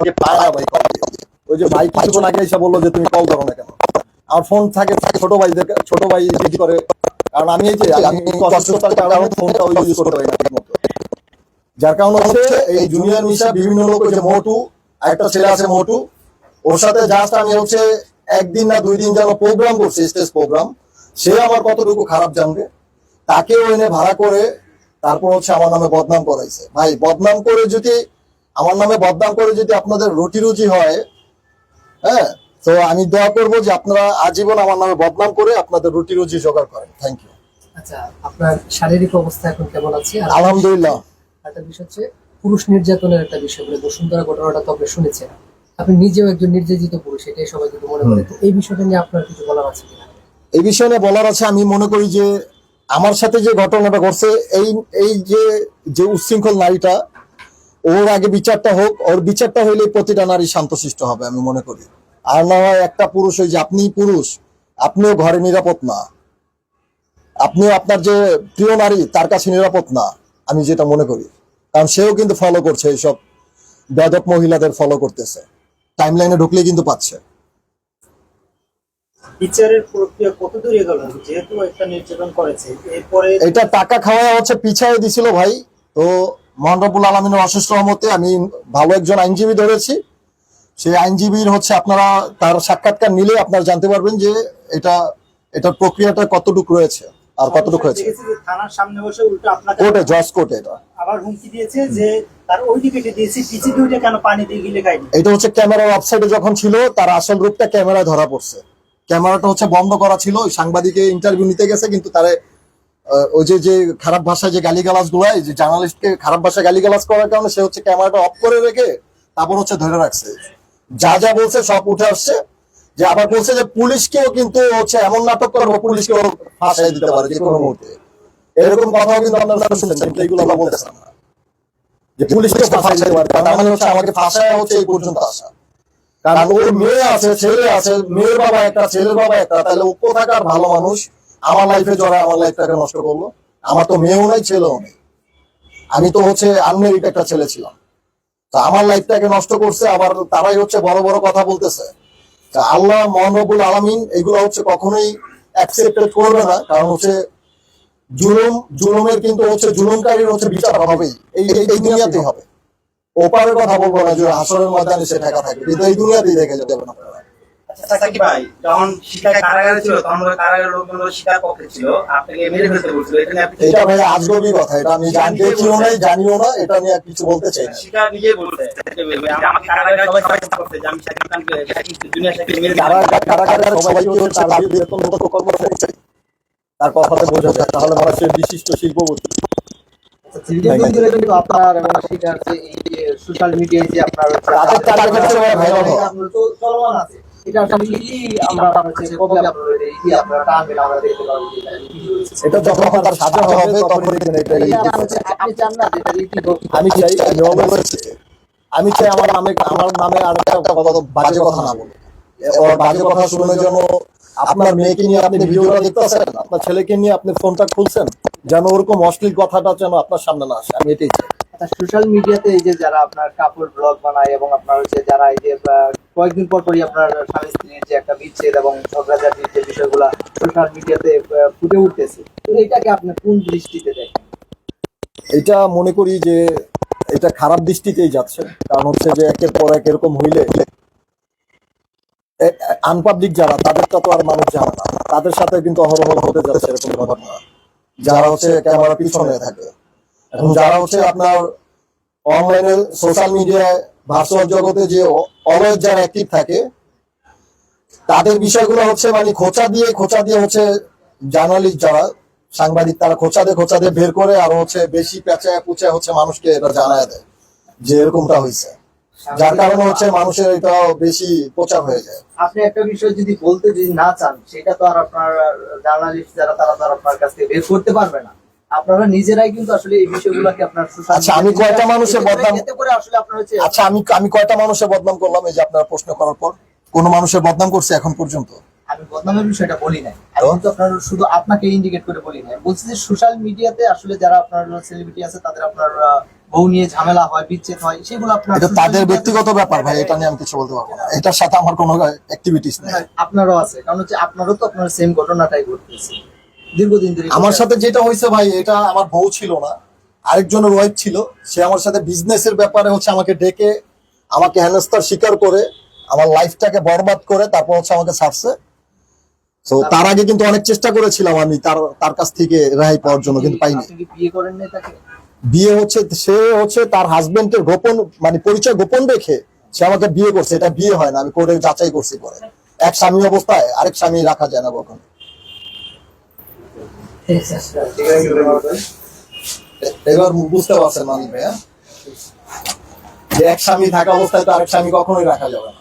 আমাকে পায় ভাই দিয়ে। ওই যে ভাই এসে বলল যে তুমি কল না কেন? আমার ফোন থাকে ছোট ছোট ভাই ইউজ করে। কারণ আমি এই যে, আমি অসুস্থতার কারণে ফোনটা ইউজ করতে পারি না যার হচ্ছে, এই জুনিয়র মিশা, বিভিন্ন লোক যে মোটু, একটা ছেলে আছে মোটু। ওর সাথে জাস্ট আমি হচ্ছে একদিন না দুই দিন যেন প্রোগ্রাম করছি স্টেজ প্রোগ্রাম সে আমার কতটুকু খারাপ জানবে? তাকেও এনে ভাড়া করে তারপর হচ্ছে আমার নামে বদনাম করাইছে। ভাই, বদনাম করে যদি আমার নামে বদনাম করে যদি আপনাদের রুটি রুজি হয় হ্যাঁ? তো আমি দোয়া করব যে আপনারা আজীবন আমার নামে বদনাম করে আপনাদের রুটি রুজি জোগাড় করেন। থ্যাংক ইউ আচ্ছা আপনার শারীরিক অবস্থা এখন কেমন আছে? আলহামদুলিল্লাহ। একটা বিষয় হচ্ছে পুরুষ নির্যাতনের একটা বিষয় বলে বসুন্ধরা ঘটনাটা তো আপনি শুনেছেন। আপনি নিজেও একজন নির্যাতিত পুরুষ এটাই সবাই কিন্তু মনে করে। তো এই বিষয়টা নিয়ে আপনার কিছু বলার আছে কিনা? এই বিষয়ে নিয়ে বলার আছে আমি মনে করি যে আমার সাথে যে ঘটনাটা ঘটছে এই এই যে যে উচ্ছৃঙ্খল নারীটা ওর আগে বিচারটা হোক ওর বিচারটা হইলে প্রতিটা নারী শান্তশিষ্ট হবে আমি মনে করি। আর না হয় একটা পুরুষ ওই যে আপনি পুরুষ আপনিও ঘরে নিরাপদ না। আপনিও আপনার যে প্রিয় নারী তার কাছে নিরাপদ না আমি যেটা মনে করি। কারণ সেও কিন্তু ফলো করছে এইসব বেদক মহিলাদের ফলো করতেছে। টাইম লাইনে ঢুকলে কিন্তু পাচ্ছে। বিচারের প্রক্রিয়া কত দূর এগোলো? যেহেতু একটা নির্যাতন করেছে এরপরে এটা টাকা খাওয়া হচ্ছে পিছায় দিছিল ভাই। তো মহানরবুল আলমিনের অশেষ রহমতে আমি ভালো একজন আইনজীবী ধরেছি। সেই আইনজীবীর হচ্ছে আপনারা তার সাক্ষাৎকার নিলে আপনারা জানতে পারবেন যে এটা এটার প্রক্রিয়াটা কতটুকু রয়েছে আর কতটুকু হয়েছে। থানার সামনে বসে উল্টো আপনাকে কোর্টে জজ কোর্টে এটা। আবার হুমকি দিয়েছে যে তার ওই দিকে দিয়েছি পিছিয়ে দুইটা কেন পানি দিয়ে গিলে খাইনি এটা হচ্ছে ক্যামেরার অফসাইডে যখন ছিল তার আসল রূপটা ক্যামেরায় ধরা পড়ছে। ক্যামেরাটা হচ্ছে বন্ধ করা ছিল সাংবাদিকে ইন্টারভিউ নিতে গেছে কিন্তু তারে ওই যে যে খারাপ ভাষায় যে গালিগালাজ গুলাই যে জার্নালিস্টকে খারাপ ভাষায় গালিগালাজ করার কারণে সে হচ্ছে ক্যামেরাটা অফ করে রেখে তারপর হচ্ছে ধরে রাখছে। যা যা বলছে সব উঠে আসছে। যে আবার বলছে যে পুলিশকেও কিন্তু হচ্ছে এমন নাটক করব পুলিশকেও ফাঁসাই দিতে পারে যে কোনো মুহূর্তে। এরকম কথাও কিন্তু আপনারা শুনেছেন এইগুলো আমরা বলতেছেন না। যে পুলিশকে ফাঁসাই দিতে পারে, তার মানে হচ্ছে আমাকে ফাঁসায় হচ্ছে এই পর্যন্ত আসা। কারণ ওর মেয়ে আছে, ছেলে আছে, মেয়ের বাবা একটা, ছেলের বাবা একটা, তাহলে ও কোথাকার ভালো মানুষ? আমার লাইফে জড়া আমার লাইফটাকে নষ্ট করল, আমার তো মেয়েও নাই, ছেলেও নেই। আমি তো হচ্ছে আনমেরিড একটা ছেলে ছিলাম। তা আমার লাইফটাকে নষ্ট করছে, আবার তারাই হচ্ছে বড় বড় কথা বলতেছে। তা আল্লাহ মহানবুল আলমিন এগুলো হচ্ছে কখনোই অ্যাকসেপ্টেড করবে না, কারণ হচ্ছে জুলুম, জুলুমের কিন্তু হচ্ছে জুলুমকারীর হচ্ছে বিচার হবেই এই, এই- দুনিয়াতেই হবে। ওপারের কথা বলব না যে হাসরের ময়দানে সে ঠেকা থাকবে, কিন্তু এই দুনিয়াতেই দেখে যাবে না। আচ্ছা সাকিব ভাই যখন সীতা কারাগারে ছিল তখন কারাগারের লোকজন ওই পক্ষে ছিল। আপনাকে মেরে ফেলতে বলছিল এটা নিয়ে আপনি কি- এটা ভাই আজগবি কথা এটা আমি জান দেখিও নাই জানিও না এটা নিয়ে আর কিছু বলতে চাই না। সীতা নিজেই বলছে আমাকে কারাগারে সবাই সবাই সাপোর্ট করছে আমি শাকিব খানকে মেরে দিলাম। সবাই হচ্ছে তার বেতন মতো কর্ম করছে তার কথাতে বোঝা যায় তাহলে সে বিশিষ্ট শিল্পপতি। কিন্তু আপনার সোশ্যাল মিডিয়ায় যে আপনার চলমান আছে। এটা আপনার সাজা হবে এটা হোক? আমি চাই আমি চাই আমার নামে আমার নামে আর একটা কথা বাজে কথা না বলে। ওর বাজে কথা শুনে যেন আপনার মেয়েকে নিয়ে আপনি ভিডিওটা দেখতেছেন আপনার ছেলেকে নিয়ে আপনি ফোনটা খুলছেন যেন ওরকম অশ্লীল কথাটা যেন আপনার সামনে না আসে। আমি এটাই চাই। সোশ্যাল মিডিয়াতে এই যে যারা আপনার কাপড় ব্লগ বানায় এবং আপনার হচ্ছে যারা এই যে কয়েকদিন পর পরই আপনার স্বামী স্ত্রীর যে একটা বিচ্ছেদ এবং ঝগড়াঝাটির যে বিষয়গুলো সোশ্যাল মিডিয়াতে ফুটে উঠতেছে তো এটাকে আপনি কোন দৃষ্টিতে দেখেন? এটা মনে করি যে এটা খারাপ দৃষ্টিতেই যাচ্ছে কারণ হচ্ছে যে একের পর এক এরকম হইলে আনপাবলিক যারা তাদেরটা তো আর মানুষ জানে না তাদের সাথে কিন্তু অহরহ হতে যাচ্ছে এরকম ঘটনা। যারা হচ্ছে ক্যামেরা পিছনে। থাকে। এখন যারা হচ্ছে আপনার অনলাইনে সোশ্যাল মিডিয়ায় ভার্চুয়াল জগতে যে অলওয়েজ যারা অ্যাক্টিভ থাকে, তাদের বিষয়গুলো হচ্ছে মানে খোঁচা দিয়ে খোঁচা দিয়ে হচ্ছে জার্নালিস্ট যারা, সাংবাদিক তারা খোঁচা দিয়ে খোঁচা দিয়ে বের করে আর হচ্ছে বেশি পেঁচায় পুচে হচ্ছে মানুষকে এটা জানায় দেয় যে এরকমটা হয়েছে। যার কারণে হচ্ছে মানুষের এটা বেশি প্রচার হয়ে যায়। আপনি একটা বিষয় যদি বলতে যদি না চান, সেটা তো আর আপনার জার্নালিস্ট যারা, তারা তো আপনার কাছ থেকে বের করতে পারবে না। আপনারা নিজেরাই কিন্তু আসলে এই বিষয়গুলোকে আপনার আচ্ছা, আমি কয়টা মানুষের বদনাম- করে আসলে আপনার হচ্ছে আচ্ছা আমি আমি কয়টা মানুষের বদনাম করলাম? এই যে আপনার প্রশ্ন করার পর। কোন মানুষের বদনাম করছে এখন পর্যন্ত? আমি বদনামের বিষয়টা বলি নাই। আমি কিন্তু আপনার শুধু আপনাকে ইন্ডিকেট করে বলি নাই। বলছি যে সোশ্যাল মিডিয়াতে আসলে যারা আপনার সেলিব্রিটি আছে তাদের আপনার বউ নিয়ে ঝামেলা হয় বিচ্ছেদ হয় সেগুলো আপনার এটা তাদের ব্যক্তিগত ব্যাপার ভাই এটা নিয়ে আমি কিছু বলতে পারব না। এটার সাথে আমার কোনো অ্যাক্টিভিটিস নেই। হ্যাঁ, আপনারও আছে। কারণ হচ্ছে আপনারও তো আপনার সেম ঘটনাটাই ঘটতেছে। দীর্ঘদিন ধরে আমার সাথে যেটা হয়েছে ভাই এটা আমার বউ ছিল না। আরেকজনের ওয়াইফ ছিল। সে আমার সাথে বিজনেসের ব্যাপারে হচ্ছে আমাকে ডেকে আমাকে হেনস্থার স্বীকার করে আমার লাইফটাকে বরবাদ করে তারপর হচ্ছে আমাকে ছাড়ছে। তো তার আগে কিন্তু অনেক চেষ্টা করেছিলাম আমি তার তার কাছ থেকে রেহাই পাওয়ার জন্য কিন্তু পাইনি। বিয়ে করেন নাই তাকে? বিয়ে হচ্ছে সে হচ্ছে তার হাজবেন্ডের গোপন মানে পরিচয় গোপন রেখে সে আমাকে বিয়ে করছে। এটা বিয়ে হয় না আমি কোর্টে যাচাই করছি পরে। এক স্বামী অবস্থায় আরেক স্বামী রাখা যায় না কখনো। এবার বুঝতে পারছেন মালিক ভাইয়া। যে এক স্বামী থাকা অবস্থায় তো আরেক স্বামী কখনোই রাখা যাবে না।